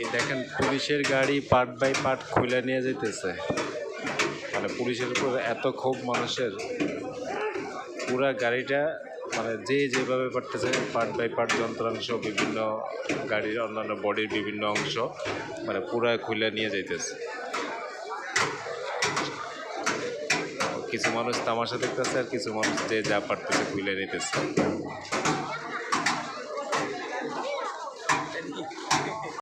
এই দেখেন, পুলিশের গাড়ি পার্ট বাই পার্ট খুলে নিয়ে যেতেছে মানে পুলিশের উপর এত ক্ষোভ মানুষের। পুরা গাড়িটা মানে যে যেভাবে পারতেছে পার্ট বাই পার্ট যন্ত্রাংশ, বিভিন্ন গাড়ির অন্যান্য বডির বিভিন্ন অংশ মানে পুরা খুলে নিয়ে যাইতেছে। কিছু মানুষ তামাশা দেখতেছে আর কিছু মানুষ যে যা পারতেছে খুলে নিতেছে।